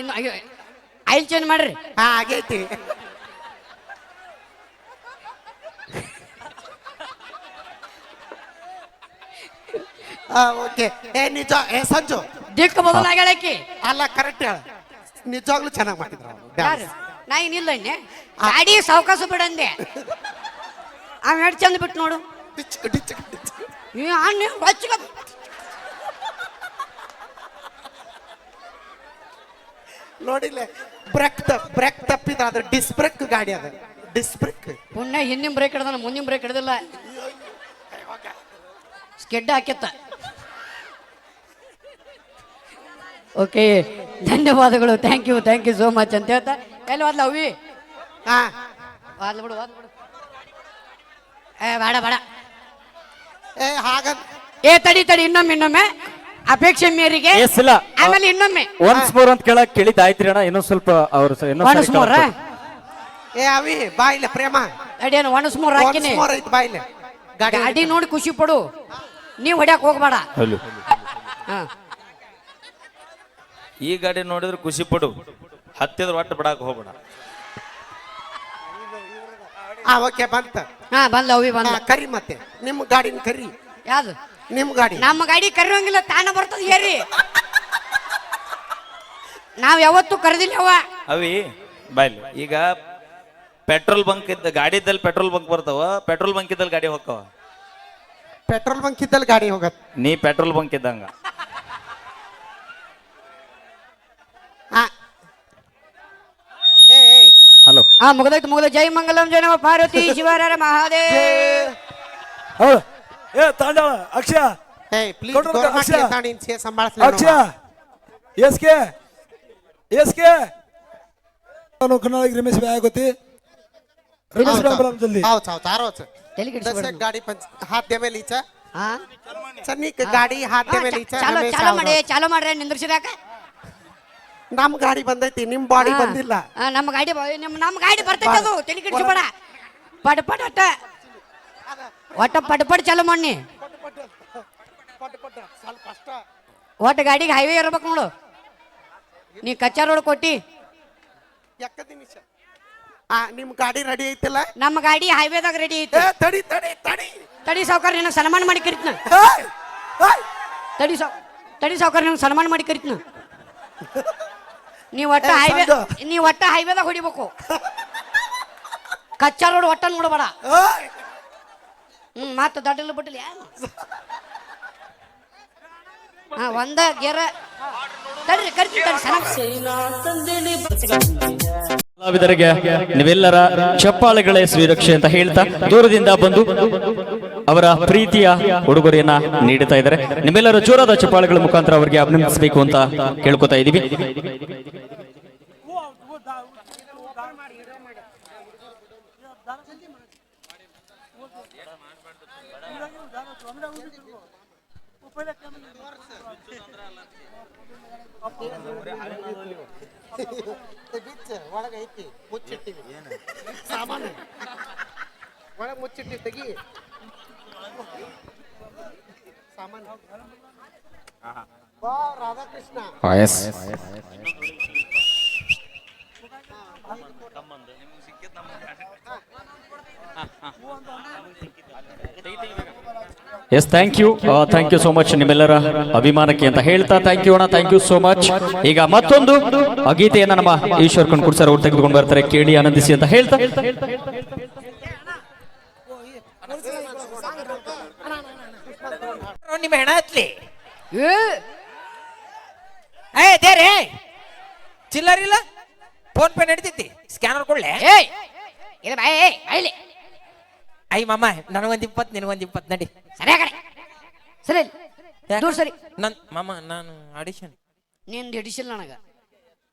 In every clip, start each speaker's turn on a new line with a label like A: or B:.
A: ಇನ್ನು I'll change ಮಾಡ್ರಿ.
B: ಹಾ ಆಗೈತಿ. ಹಾ ಓಕೆ. ಏ ನಿಜ ಏ ಸಂಜು.
A: ದಿಕ್ಕು ಬದಲಾಗ್ಯಾಳಕಿ
B: ಅಲ್ಲ ಕರೆಕ್ಟ್ ಹೇಳ. ನಿಜವಾಗ್ಲೂ ಚೆನ್ನಾಗಿ ಮಾಡಿದ್ರು ಅವ್ರು. dance.
A: ನಾ ಏನಿಲ್ಲ ಇನ್ನೆ ಗಾಡಿ ಸಾವಕಾಸ ಬಿಡಂದೆ ಅವ್ ಎಷ್ಟು ಚಂದ ಬಿಟ್ಟು ನೋಡು.
B: ಡಿಚ್ ಡಿಚ್ ಡಿಚ್.
A: ಈ ಅಣ್ಣ ಬಚ್ಚಗ
B: ನೋಡಿಲ್ಲ. ಬ್ರೇಕ್ ಬ್ರೇಕ್ ತಪ್ಪಿದ ಅದು ಡಿಸ್ ಬ್ರೇಕ್ ಗಾಡಿ ಅದ. ಡಿಸ್ ಬ್ರೇಕ್
A: ಪುಣ್ಯ ಹಿಂದಿನ ಬ್ರೇಕ್ ಹಿಡ್ದಾನ ಮುಂದಿನ ಬ್ರೇಕ್ ಹಿಡ್ದಿಲ್ಲ. ಸ್ಕೆಡ್ ಹಾಕಿತ್ತ ಓಕೆ ಧನ್ಯವಾದಗಳು. Thank you thank you so much ಅಂತ ಹೇಳ್ತಾ. ಎಲ್ಲಿ ಹೋದ್ಲ ಅವಿ?
B: ಹಾ.
A: ವಾದ್ಲ ಬಿಡು ಬಿಡು. ಏ ಬೇಡ ಬೇಡ.
B: ಏ ಹಾಗ
A: ಏ ತಡಿ ತಡಿ ಇನ್ನೊಮ್ಮೆ ಇನ್ನೊಮ್ಮೆ. ಅಪೇಕ್ಷೆ ಮೇರೆಗೆ
C: ಎಸ್ ಇಲ್ಲ
A: ಆಮೇಲೆ ಇನ್ನೊಮ್ಮೆ.
C: ಒನ್ಸ್ ಮೋರ್ ಅಂತ ಕೇಳಕ್ ಕೇಳಿದ್ದಾಯ್ತ್ರಿ ಅಣ್ಣ ಇನ್ನೊಂದ್ ಸ್ವಲ್ಪ ಅವ್ರು ಸ- ಇನ್ನೊಂದ್
A: ಒಣಸ್ ಮೂರ
C: ಕೇಳಕ್ಕೆ.
B: ಏ ಅವಿ ಬಾಯಿಲ್ಲ ಪ್ರೇಮ.
A: ಅಡಿಯನ್ ಒಣಸ್ ಮೂರ್ ಹಾಕಿನಿ.
B: ಬಾಯಿಲೆ ಗಾಡಿ
A: ಗಾಡಿ ನೋಡಿ ಖುಷಿ ಪಡು. ನೀವ್ ಹೊಡ್ಯಾಕ್ ಹೋಗ್ಬೇಡ.
C: ಹಲೋ.
A: ಹಾ.
D: ಈ ಗಾಡಿ ನೋಡಿದ್ರೆ ಖುಷಿ ಪಡು. ಹತ್ತಿದ್ರೆ ಒಟ್ಟು ಬಿಡಾಕ ಹೋಗ್ಬೇಡ.
B: ಆ ಓಕೆ ಬಂತ.
A: ಹಾ ಬಂದ ಅವಿ ಬಂದ
B: ಹಾ, ಕರಿ ಮತ್ತೆ. ನಿಮ್ಮ ಗಾಡಿನ ಕರಿ.
A: ಯಾವ್ದು?
B: ನಿಮ್ಮ ಗಾಡಿ.
A: ನಮ್ಮ ಗಾಡಿ ಕರೆಯೋಂಗಿಲ್ಲ ತಾನ ಬರ್ತದ ಏರಿ. ನಾವ್ ಯಾವತ್ತೂ ಕರೆದಿಲ್ಲ ಅವ
D: ಅವಿ ಬಾಯ್ಲಿ. ಈಗ ಪೆಟ್ರೋಲ್ ಬಂಕ್ ಇದ್ದ ಗಾಡಿ ಇದ್ದಲ್ಲಿ ಪೆಟ್ರೋಲ್ ಬಂಕ್ ಬರ್ತಾವ ಪೆಟ್ರೋಲ್ ಬಂಕ್ ಇದ್ದಲ್ಲಿ ಗಾಡಿ ಹೋಗ್ತಾವ.
B: ಪೆಟ್ರೋಲ್ ಬಂಕ್ ಇದ್ದಲ್ಲಿ ಗಾಡಿ ಹೋಗತ್
D: ನೀ ಪೆಟ್ರೋಲ್ ಬಂಕ್ ಇದ್ದಂಗ.
B: ಹಾ ಏ ಏ.
C: ಹಲೋ.
A: ಆ ಮುಗದೈತು ಮುಗದ ಜೈ ಮಂಗಲಂ ಜಯ ನಮ ಪಾರ್ವತಿ ಶಿವರ ಮಹಾದೇವ್.
E: ಹೌದು ಏ ತಾಂಡವ ಅಕ್ಷಯ
B: ಏ please
E: ಕೊಡ್ರು
B: government
E: Akshaya.
B: ತಾಣಿನ್ say
E: Akshaya S K S K ನಾನು ಕನ್ನಡ ರಮೇಶ್ भाई आगोती रमेश भाई बोला जल्दी
B: ಹೌದು ಹೌದು ಆರೋಚ್
A: ತಲೆ ಕೆಡಿಸ್ಬೇಡ.
B: दस एक गाड़ी पंच हाथ दे में लीचा
A: ಹಾ
B: सन्नी के गाड़ी हाथ दे में लीचा
A: ಚಾಲೋ
B: ರಮೇಶ್
A: ಚಾಲೋ
B: ಅವ್ರು.
A: ಮಾಡಿ ಚಾಲೋ ಮಾಡ್ರಿ ನಿಂದ್ರಿಸಿದಾಕ
B: ನಮ್ ಗಾಡಿ ಬಂದೈತಿ ನಿಮ್ ಬಾಡಿ ಬಂದಿಲ್ಲ
A: ಹಾ, ನಮ್ಮ ಗಾಡಿ ಬ- ನಮ್ಮ ನಮ್ಮ ಗಾಡಿ ಬರ್ತೈತೆ ಅದು ತಲೆ ಕೆಡಿಸ್ಬೇಡ ಪಟ್ ಪಟ್ ಅಟ್ಟ ಒಟ್ಟ ಪಟ್ ಪಟ್ ಚಲೋ ಮಣ್ಣಿ ಒಟ್ಟ ಗಾಡಿಗೆ ಹೈವೇ ಇರ್ಬೇಕು ನೋಡು. ನೀ ಕಚ್ಚಾ ರೋಡ್ ಕೊಟ್ಟಿ.
B: ಆ ನಿಮ್ ಗಾಡಿ ರೆಡಿ ಐತಿಲ್ಲ?
A: ನಮ್ಮ ಗಾಡಿ ಹೈವೇದಾಗ ರೆಡಿ ಐತಿ.
B: ಏ ತಡಿ ತಡಿ ತಡಿ.
A: ತಡಿ ಸಾವುಕಾರ ನಿನ್ನ ಸನ್ಮಾನ ಮಾಡಿ ಕರಿತ್ನ.
B: ಏಯ್! ಏಯ್!
A: ತಡಿ ಸಾವ್ ತಡಿ ಸಾವುಕಾರ ನಿನ್ನ ಸನ್ಮಾನ ಮಾಡಿ ಕರಿತ್ನ. ನೀ ಒಟ್ಟ
B: ಏ,
A: ಹೈವೇ. ನೀ ಒಟ್ಟ ಹೈವೇದಾಗ ಹೊಡಿಬೇಕು. ಕಚ್ಚಾ ರೋಡ್ ಒಟ್ಟ ನೋಡಬೇಡ.
B: ಏಯ್!
A: ಹ್ಮ್, ಮತ್ತೆ ದಡ್ಡಲ್ಲ ಬಿಟ್ಟಲಿ ಹಾ, ಒಂದ ಗೆರ. ತಡ್ರಿ ಕರಿತೀನಿ
C: ಕಲಾವಿದರಿಗೆ ನೀವೆಲ್ಲರ ಚಪ್ಪಾಳೆಗಳೇ ಶ್ರೀರಕ್ಷೆ ಅಂತ ಹೇಳ್ತಾ ದೂರದಿಂದ ಬಂದು ಅವರ ಪ್ರೀತಿಯ ಉಡುಗೊರೆಯನ್ನ ನೀಡುತ್ತಾ ಇದ್ದಾರೆ. ನಿಮ್ಮೆಲ್ಲರ ಜೋರಾದ ಚಪ್ಪಾಳೆಗಳ ಮುಖಾಂತರ ಅವರಿಗೆ ಅಭಿನಂದಿಸಬೇಕು ಅಂತ ಕೇಳ್ಕೊತಾ ಇದೀವಿ.
B: ಬಿಚ್ಚ ಒಳಗ ಐತಿ ಮುಚ್ಚಿಟ್ಟಿವಿ ಸಾಮಾನು ಒಳಗ ಮುಚ್ಚಿಟ್ಟಿ ತೆಗಿ ಸಾಮಾನು ಬಾ Radhakrishna
C: S thank you thank you so much ನಿಮ್ಮೆಲ್ಲರ ಅಭಿಮಾನಕ್ಕೆ ಅಂತ ಹೇಳ್ತಾ ಥ್ಯಾಂಕ್ ಯು ಅಣ್ಣ ಥ್ಯಾಂಕ್ ಯು ಸೋ ಮಚ್ ಈಗ ಮತ್ತೊಂದು ಗೀತೆಯನ್ನು ನಮ್ಮ ಈಶ್ವರ್ ಕಣ್ಕುಡ್ ಸರ್ ಅವ್ರು ತೆಗೆದುಕೊಂಡು ಬರ್ತಾರೆ ಕೇಳಿ ಆನಂದಿಸಿ ಅಂತ ಹೇಳ್ತಾ
F: ನಿಮ್ಮ ಹೆಣ ಹತ್ಲಿ
A: ಏ,
F: ಏ ದೇರೆ ಚಿಲ್ಲರ್ ಇಲ್ಲ ಫೋನ್ ಪೇ ನಡೀತೈತಿ ಸ್ಕ್ಯಾನರ್ ಕೊಡ್ಲೆ
A: ಏಯ್ ಬಾಯ್ ಬಾಯ್ಲಿ
F: ಐ ಮಾಮ ನನಗೊಂದ್ ಇಪ್ಪತ್ ನಿನಗೊಂದ್ ಇಪ್ಪತ್ ನಡಿ.
A: ಸರಿ ಕಡೆ. ಸರಿ. ದೂರ ಸರಿ.
F: ನನ್ ಮಾಮ ನಾನು ಆಡಿಷನ್
A: ನಿಂದು ಹಿಡಿಸಿಲ್ಲ ನನಗ.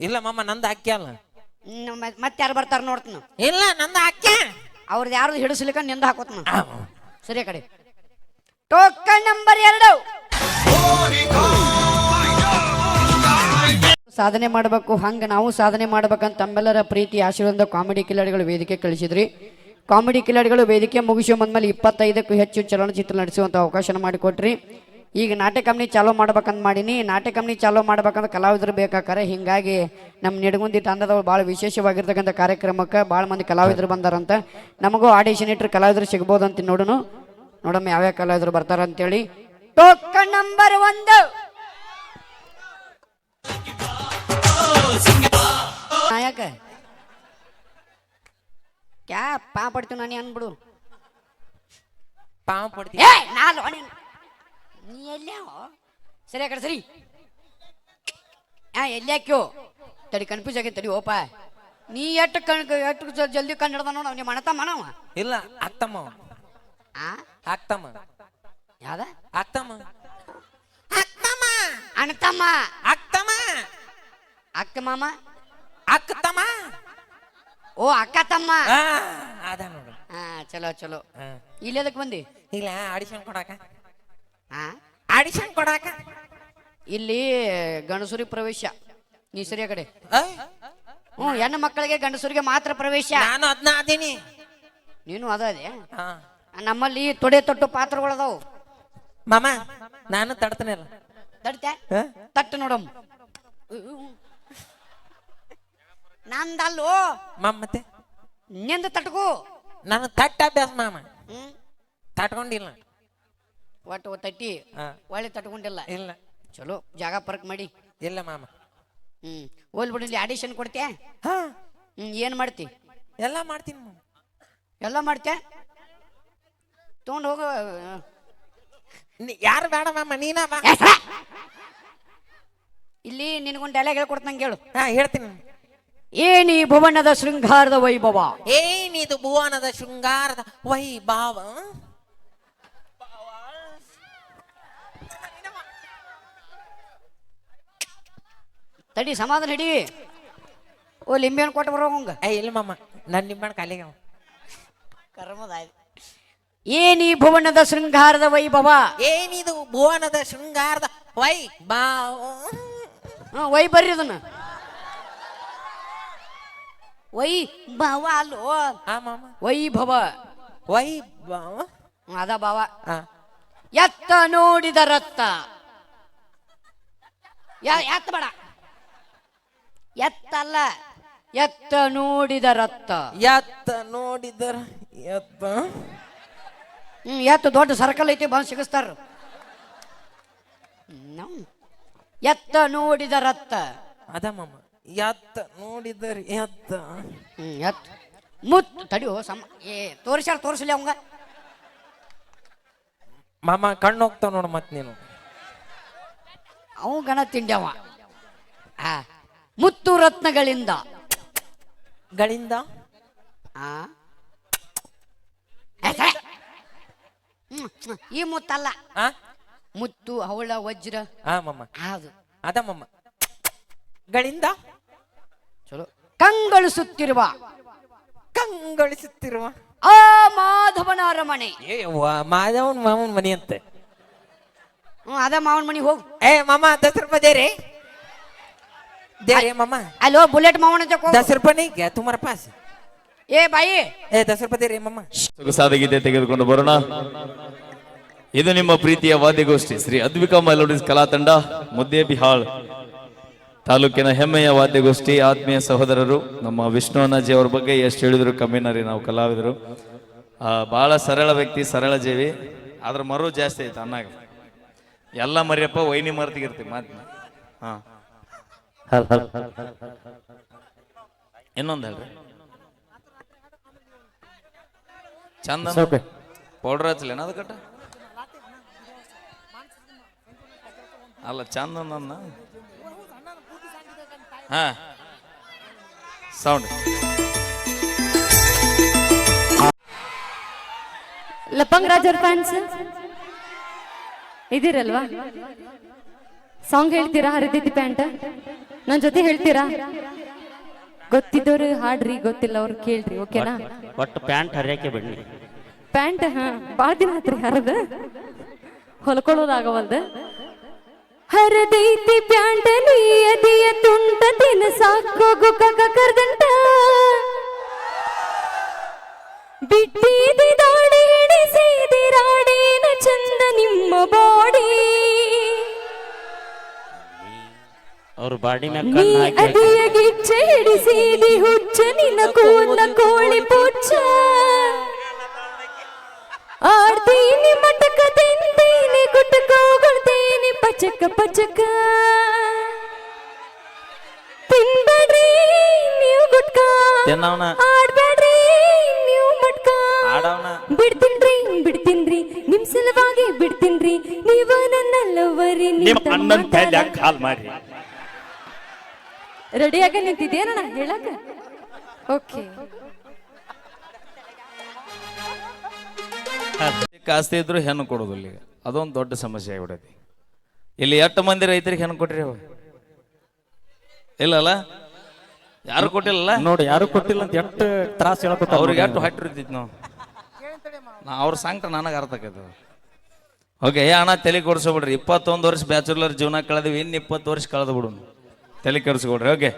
F: ಇಲ್ಲ ಮಾಮ ನಂದು ಹಾಕಿ ಅಲ್ಲ.
A: ಮತ್ತೆ ಯಾರು ಬರ್ತಾರ ನೋಡ್ತೀನಿ
F: ಇಲ್ಲ ನಂದು ಹಾಕ್ಯ.
A: ಅವ್ರದ್ದು ಯಾರು ಹಿಡಿಸ್ಲಿಕ್ಕ ನಿಂದ ಹಾಕೋತ್ ಸರಿ ಆ ಕಡೆ. ಟೋಕನ್ ನಂಬರ್ ಎರಡು. ಸಾಧನೆ ಮಾಡಬೇಕು ಹಂಗ ನಾವು ಸಾಧನೆ ಮಾಡ್ಬೇಕಂತ ತಮ್ಮೆಲ್ಲರ ಪ್ರೀತಿ ಆಶೀರ್ವಾದ ಕಾಮಿಡಿ ಕಿಲಾಡಿಗಳು ವೇದಿಕೆ ಕಳಿಸಿದ್ರಿ. ಕಾಮಿಡಿ ಕಿಲಾಡಿಗಳು ವೇದಿಕೆ ಮುಗಿಸುವ ಬಂದ್ಮೇಲೆ ಇಪ್ಪತ್ತೈದಕ್ಕೂ ಹೆಚ್ಚು ಚಲನಚಿತ್ರ ನಡೆಸುವಂಥ ಅವಕಾಶ ಮಾಡಿಕೊಟ್ರಿ. ಈಗ ನಾಟ್ಯ ಕಂಪ್ನಿ ಚಾಲೂ ಮಾಡ್ಬೇಕಂತ ಮಾಡೀನಿ. ನಾಟ್ಯ ಕಂಪ್ನಿ ಚಾಲೂ ಮಾಡ್ಬೇಕಂದ್ರೆ ಕಲಾವಿದರು ಬೇಕಾಕಾರೆ. ಹಿಂಗಾಗಿ ನಮ್ಮ ನಿಡಗುಂದಿ ತಂಡದವ್ರು ಭಾಳ ವಿಶೇಷವಾಗಿರ್ತಕ್ಕಂಥ ಕಾರ್ಯಕ್ರಮಕ್ಕೆ ಭಾಳ ಮಂದಿ ಕಲಾವಿದರು ಬಂದಾರಂತ. ನಮಗೂ ಆಡಿಷನ್ ಇಟ್ಟರೆ ಕಲಾವಿದರು ಸಿಗ್ಬೋದು ಅಂತ ನೋಡೋಣ ನೋಡಮ್ಮ ಯಾವ್ಯಾವ ಕಲಾವಿದರು ಬರ್ತಾರಂತೇಳಿ. ಟೋಕನ್ ನಂಬರ್ ಒಂದು. ನಾಯಕ. ಕ್ಯಾ ಪಾ ಪಡ್ತೀವಿ ನಾನು ಅನ್ಬಿಡು.
F: ಪಾವ ಪಡ್ತೀನಿ
A: ಏ ನಾನು ನೀ ಎಲ್ಲ್ಯಾವ ಸರಿ ಆ ಕಡೆ ಸರಿ. ಹಾ ಎಲ್ಲ್ಯಾಕ್ಯೋ ತಡಿ ಕನ್ಫ್ಯೂಸ್ ಆಗೈತೆ ತಡಿ ಓಪ. ನೀ ಎಷ್ಟು ಕಣ್ ಎಷ್ಟು ಜ- ಜಲ್ದಿ ಕಂಡು ಹಿಡ್ದ ನೋಡ ನಿಮ್ಮ ಮಣತ ಮನವ
F: ಇಲ್ಲ ಅತ್ತಮ್ಮ ಅವ.
A: ಆ?
F: ಅತ್ತಮ್ಮ.
A: ಯಾವ್ದ?
F: ಆಗ್ತಮ್ಮ
A: ಅಣ್ಣತಮ್ಮ.
F: ಆಗ್ತಮ್ಮ
A: ಅಕ್ಕ ಮಾಮ.
F: ಆಗ್ತಮ್ಮ
A: ಓ ಅಕ್ಕ ತಮ್ಮ.
F: ಆ, ಅದ ನೋಡು.
A: ಹಾ ಚಲೋ ಚಲೋ.
F: ಆ.
A: ಇಲ್ಲಿ ಅದಕ್ಕೆ ಬಂದಿ?
F: ಇಲ್ಲ ಆಡಿಷನ್ ಕೊಡಾಕ.
A: ಹಾ
F: ಆಡಿಷನ್ ಕೊಡಾಕ.
A: ಇಲ್ಲಿ ಗಣಸುರಿ ಪ್ರವೇಶ. ನೀ ಸರಿಯ ಕಡೆ.
F: ಆ?
A: ಹ್ಞೂ ಹೆಣ್ಣು ಮಕ್ಕಳಿಗೆ ಗಂಡಸರಿಗೆ ಮಾತ್ರ ಪ್ರವೇಶ.
F: ನಾನು ಅದೀನಿ
A: ನೀನು ಅದ
F: ಹಾ
A: ನಮ್ಮಲ್ಲಿ ತೊಡೆ ತೊಟ್ಟು ಪಾತ್ರಗಳದಾವು.
F: ಮಾಮ ನಾನು ತಡ್ತಾನಲ್ಲ
A: ತಡ್ತೆ? ತಟ್ಟು ನೋಡಮ್ ನಂದಲ್ಲೋ?
F: ಮಾಮ ಮತ್ತೆ?
A: ನಿಂದ ತಟ್ಕು
F: ನಾನು ತಟ್ಟ ಅಭ್ಯಾಸ ಮಾಮ.
A: ಹ್ಮ್?
F: ತಟ್ಕೊಂಡಿಲ್ಲ.
A: ಒಟ್ಟು ತಟ್ಟಿ?
F: ಹಾ.
A: ಒಳ್ಳೆ ತಟ್ಕೊಂಡಿಲ್ಲ.
F: ಇಲ್ಲ.
A: ಚಲೋ ಜಾಗ ಪರ್ಕ್ ಮಾಡಿ.
F: ಇಲ್ಲ ಮಾಮ.
A: ಹ್ಮ್. ಹೋಲ್ ಬಿಡಲಿ ಆಡಿಷನ್ ಕೊಡ್ತೆ
F: ಹಾ.
A: ಹ್ಮ್ ಏನ್ ಮಾಡ್ತಿ?
F: ಎಲ್ಲ ಮಾಡ್ತೀನಿ ಮಾಮ.
A: ಎಲ್ಲ ಮಾಡ್ತೀಯ? ತಗೊಂಡು ಹೋಗು.
F: ನೀ- ಯಾರು ಬೇಡ ಮಾಮ ನೀನ ಬಾ!
A: ಇಲ್ಲಿ ನಿನಗೊಂದು ಡೈಲಾಗ್ ಹೇಳ್ಕೊಡ್ತಂಗೆ ಹೇಳು.
F: ಹಾ ಹೇಳ್ತೀನಿ.
A: ಏನಿ ಭುವನದ ಶೃಂಗಾರದ ವೈಭವ.
F: ಏನಿದು ಭುವನದ ಶೃಂಗಾರದ ವೈಭವ.
A: ತಡಿ ಸಮಾಧಾನ ಹಿಡಿ. ಓ ಲಿಂಬೆನ್ ಕೊಟ್ಟು ಬರೋ ಹಂಗ.
F: ಏ ಇಲ್ಲ ಮಾಮ ನನ್ನ ನಿಮ್ಮಣ್ಣ ಕಾಲಿಗೆ ಅವ.
A: ಏನಿ ಭುವನದ ಶೃಂಗಾರದ ವೈಭವ.
F: ಏನಿದು ಭುವನದ ಶೃಂಗಾರದ ಬಾ
A: ಹ್ಞೂ ವೈ ಬರ್ರಿ ಅದನ್ನ. ವೈ ಭಾವ ಅಲ್ಲೋ
F: ವೈಭವ. ಮಾಮ
A: ವೈಭವ? ಅದ ಭಾವ.
F: ಹಾ
A: ಎತ್ತ ನೋಡಿದ ರತ್ತ. ಯ- ಎತ್ತ ಬೇಡ. ಎತ್ತಲ್ಲ ಎತ್ತ ನೋಡಿದ ರತ್ತ.
F: ಎತ್ತ ನೋಡಿದರ ಎತ್ತ.
A: ಹ್ಮ್ ಎತ್ತ ದೊಡ್ಡ ಸರ್ಕಲ್ ಐತಿ ಬಂದು ಸಿಗಿಸ್ತಾರ. ಎತ್ತ ನೋಡಿದ ರತ್ತ.
F: ಅದ ಮಾಮ. ಎತ್ತ ನೋಡಿದ್ರಿ ಎತ್ತ.
A: ಹ್ಮ್ ಎತ್ತ. ಮುತ್ ತಡಿಯೋ ಸಮ ಏ ತೋರಿಸ್ಯಾರ ತೋರಿಸಲಿ ಅವಂಗ.
F: ಮಾಮ ಕಣ್ಣು ಹೋಗ್ತಾವ ನೋಡು ಮತ್ ನೀನು.
A: ಅವ ಗಣ ತಿಂಡ್ಯವ ಆ ಮುತ್ತು ರತ್ನಗಳಿಂದ.
F: ಗಳಿಂದ?
A: ಆ? ಏ. ಹ್ಮ್, ಹ್ಮ್. ಈ ಮುತ್ತಲ್ಲ.
F: ಆ?
A: ಮುತ್ತು ಹವಳ ವಜ್ರ.
F: ಹಾ ಮಮ್ಮ
A: ಅದು
F: ಅದ ಮಮ್ಮ ಗಳಿಂದ?
A: ಚಲೋ. ಕಂಗೊಳಿಸುತ್ತಿರುವ. ಆ ಮಾಧವನ ಅರಮನೆ.
F: ಏ ಮಾಧವನ್ ಮಾವನ್ ಮನಿ ಅಂತೆ.
A: ಅದ ಮಾವನ ಮನಿ ಹೋಗು.
F: ಏ ಮಾಮ ದಸ್ ರೂಪಾಯಿ ದೇ ದೇ ಮಾಮ.
A: ಅಲ್ಲೋ ಬುಲೆಟ್ ಮಾವನ
F: ಅಂತ ರೂಪಾಯಿ ತುಮಾರ ಪಾಸ್.
A: ಏ ಬಾಯಿ.
F: ಏ ದಸ್ ರೂಪಾಯಿ ದೇ ರೀ ಮಾಮ.
C: ಸೊಗಸಾದ ಗೀತೆ ತೆಗೆದುಕೊಂಡು ಬರೋಣ. ಇದು ನಿಮ್ಮ ಪ್ರೀತಿಯ ವಾದ್ಯಗೋಷ್ಠಿ. ಶ್ರೀ ಅದ್ವಿಕಾ ಮೆಲೋಡಿಸ್ ಕಲಾ ತಂಡ ಮುದ್ದೇಬಿಹಾಳ್. ತಾಲೂಕಿನ ಹೆಮ್ಮೆಯ ವಾದ್ಯಗೋಷ್ಠಿ ಆತ್ಮೀಯ ಸಹೋದರರು ನಮ್ಮ ವಿಷ್ಣು ಅವ್ರ ಬಗ್ಗೆ ಎಷ್ಟು ಹೇಳಿದ್ರು ಕಮ್ಮಿನ ರೀ ನಾವು ಕಲಾವಿದರು. ಆ, ಬಹಳ ಸರಳ ವ್ಯಕ್ತಿ ಸರಳ ಜೀವಿ. ಅದ್ರ ಮರು ಜಾಸ್ತಿ ಐತೆ ಅನ್ನಾಗ ಎಲ್ಲ ಮರಿಯಪ್ಪ ವೈನಿ ಮರ್ತಿಗಿರ್ತೀವಿ ಮಾತು ಹಾಂ. ಇನ್ನೊಂದು ಹೇಳ್ರಿ. ಚಂದ ಪೌಡ್ರ್ ಹಚ್ಚಲೇನ ಅದು ಕಟ್ಟ? ಅಲ್ಲ ಚಂದ ನನ್ನ ಹಾ. ಸೌಂಡ್
G: ಲಪಂಗ್ ರಾಜರ್ ಫ್ಯಾನ್ಸ್ ಇದಿರಲ್ವಾ ಸಾಂಗ್ ಹೇಳ್ತೀರಾ? ಹರಿದಿದ್ದಿ ಪ್ಯಾಂಟ್ ನನ್ನ ಜೊತೆ ಹೇಳ್ತೀರಾ? ಗೊತ್ತಿದ್ದವ್ರು ಹಾಡ್ರಿ ಗೊತ್ತಿಲ್ಲ ಅವ್ರು ಕೇಳ್ರಿ ಓಕೆನಾ
H: ಒಟ್ಟು ಪ್ಯಾಂಟ್ ಹರಿಯಕ್ಕೆ ಬಿಡ್ನಿ
G: ಪ್ಯಾಂಟ್ ಹಾ. ಭಾಳ ದಿನ ಆತ್ರಿ ಹರದ? ಹೊಲ್ಕೊಳ್ಳೋದಾಗವಲ್ದ ಹರದೈತಿ ಪ್ಯಾಂಟ್ ನೀ ಅದಿಯ ತುಂಟ ದಿನ ಸಾಕೋಗು ಕಗ ಕರ್ದಂಟ. ಬಿಟ್ಟಿದಿ ದಾಡಿ ಹಿಡಿಸಿದಿ ರಾಡೇನ ಚಂದ ನಿಮ್ಮ ಬಾಡಿ.
H: ಅವ್ರ ಬಾಡಿ
G: ಅದಿಯ ಗಿಚ್ಚ ಹಿಡಿಸಿದಿ ಹುಚ್ಚ ನಿನ್ನ ಕೂದ ಕೋಳಿ ಪುಚ್ಚ. ಪಚಕ. ಪಚಕ ತಿನ್ಬೇಡ್ರಿ ನೀವು ಗುಟ್ಕ.
D: ತಿನ್ನವನ.
G: ಆಡ್ಬೇಡ್ರಿ ನೀವು ಮಟ್ಕ.
D: ಆಡವನ.
G: ಬಿಡ್ತೀನ್ರಿ ಬಿಡ್ತೀನ್ರಿ ನಿಮ್ ಸಲುವಾಗಿ ಬಿಡ್ತೀನ್ರಿ. ನೀವು ನನ್ನ ಲವರಿ
H: ನಿಮ್ಮ ಅಣ್ಣನ ತಲೆ ಕಾಲ್ ಮಾರಿ
G: ರೆಡಿಯಾಗ ನಿಂತಿದ್ದೇನಣ್ಣ ಹೇಳಕ ಓಕೆ.
D: ಕಾಸ್ತಿ ಇದ್ರು ಹೆಣ್ಣು ಕೊಡೋದಿಲ್ಲ ಈಗ. ಅದೊಂದು ದೊಡ್ಡ ಸಮಸ್ಯೆ ಆಗ್ಬಿಡೈತಿ ಇಲ್ಲಿ ಎಷ್ಟು ಮಂದಿ ರೈತರಿಗೆ ಹೆಣ್ಣು ಕೊಟ್ರಿ ಅವ ಇಲ್ಲಲ್ಲ? ಯಾರು ಕೊಟ್ಟಿಲ್ಲ
C: ನೋಡಿ ಯಾರು ಕೊಟ್ಟಿಲ್ಲ ಅಂತ ಎಷ್ಟು ತ್ರಾಸ ಹೇಳ್ಕೊತ
D: ಅವ್ರಿಗೆ ಎಷ್ಟು ಹಟ್ಟಿರ್ತಿತ್ತು ನಾವು. ನಾ ಅವ್ರ ಸಂಕಟ ನನಗೆ ಅರ್ಥ ಆಕೈತೆ ಓಕೆ ಏ ಅಣ್ಣ ತಲೆ ಕೊಡಿಸ್ಬಿಡ್ರಿ ಇಪ್ಪತ್ತೊಂದು ವರ್ಷ ಬ್ಯಾಚುಲರ್ ಜೀವನ ಕಳೆದ್ವಿ ಇನ್ನು ಇಪ್ಪತ್ತು ವರ್ಷ ಕಳೆದು ಬಿಡು ತಲೆ ಕೆಡಿಸ್ಕೊಡ್ರಿ ಓಕೆ.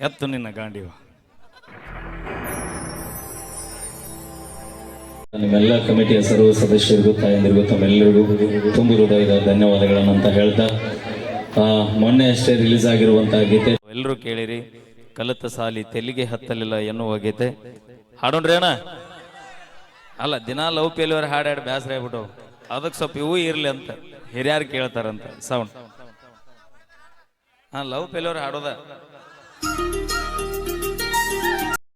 D: ಎತ್ತು ನಿನ್ನ ಗಾಂಡಿವ.
I: ನಿಮ್ಮೆಲ್ಲ ಕಮಿಟಿ ಹೆಸರು ಸದಸ್ಯರಿಗೂ ತಾಯಂದಿರಿಗೂ ತಮ್ಮೆಲ್ಲರಿಗೂ ತುಂಬಿ ಹೃದಯದ ಧನ್ಯವಾದಗಳನ್ನು ಅಂತ ಹೇಳ್ತಾ ಮೊನ್ನೆ ಅಷ್ಟೇ ರಿಲೀಸ್ ಆಗಿರುವಂತಹ ಗೀತೆ.
D: ಎಲ್ಲರೂ ಕೇಳಿರಿ, ಕಲಿತ ಸಾಲಿ ತೆಲಿಗೆ ಹತ್ತಲಿಲ್ಲ ಎನ್ನುವ ಗೀತೆ. ಹಾಡೋಣ್ರಿ ಅಣ್ಣ. ಅಲ್ಲ, ದಿನ ಲವ್ ಪೇಲಿಯವ್ರ ಹಾಡು ಬೇಸರ ಆಗ್ಬಿಟ್ಟು, ಅದಕ್ಕೆ ಸ್ವಲ್ಪ ಇವು ಇರಲಿ ಅಂತ, ಹಿರಿಯಾರು ಕೇಳ್ತಾರಂತ ಸೌಂಡ್ ಹಾ ಲವ್ ಪೇಲಿಯವ್ರ ಹಾಡೋದ.